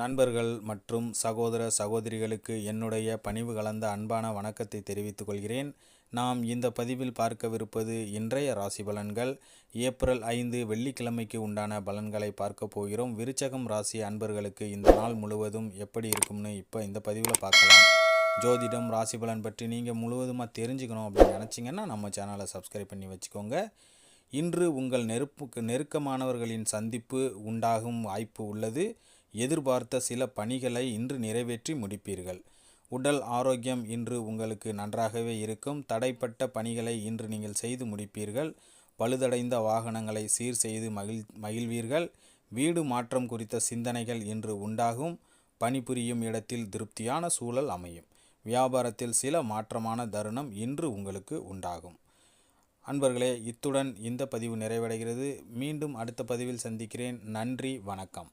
நண்பர்கள் மற்றும் சகோதர சகோதரிகளுக்கு என்னுடைய பணிவு கலந்த அன்பான வணக்கத்தை தெரிவித்துக் கொள்கிறேன். நாம் இந்த பதிவில் பார்க்கவிருப்பது இன்றைய ராசி பலன்கள். ஏப்ரல் ஐந்து வெள்ளிக்கிழமைக்கு உண்டான பலன்களை பார்க்க போகிறோம். விருச்சகம் ராசி அன்பர்களுக்கு இந்த நாள் முழுவதும் எப்படி இருக்கும்னு இப்போ இந்த பதிவில் பார்க்கலாம். ஜோதிடம் ராசி பலன் பற்றி நீங்கள் முழுவதுமாக தெரிஞ்சுக்கணும் அப்படின்னு நினச்சிங்கன்னா நம்ம சேனலை சப்ஸ்கிரைப் பண்ணி வச்சுக்கோங்க. இன்று உங்கள் நெருப்புக்கு நெருக்கமானவர்களின் சந்திப்பு உண்டாகும் வாய்ப்பு உள்ளது. எதிர்பார்த்த சில பணிகளை இன்று நிறைவேற்றி முடிப்பீர்கள். உடல் ஆரோக்கியம் இன்று உங்களுக்கு நன்றாகவே இருக்கும். தடைப்பட்ட பணிகளை இன்று நீங்கள் செய்து முடிப்பீர்கள். பழுதடைந்த வாகனங்களை சீர் செய்து மகிழ் மகிழ்வீர்கள். வீடு மாற்றம் குறித்த சிந்தனைகள் இன்று உண்டாகும். பணிபுரியும் இடத்தில் திருப்தியான சூழல் அமையும். வியாபாரத்தில் சில மாற்றமான தருணம் இன்று உங்களுக்கு உண்டாகும். அன்பர்களே இத்துடன் இந்த பதிவு நிறைவடைகிறது. மீண்டும் அடுத்த பதிவில் சந்திக்கிறேன். நன்றி வணக்கம்.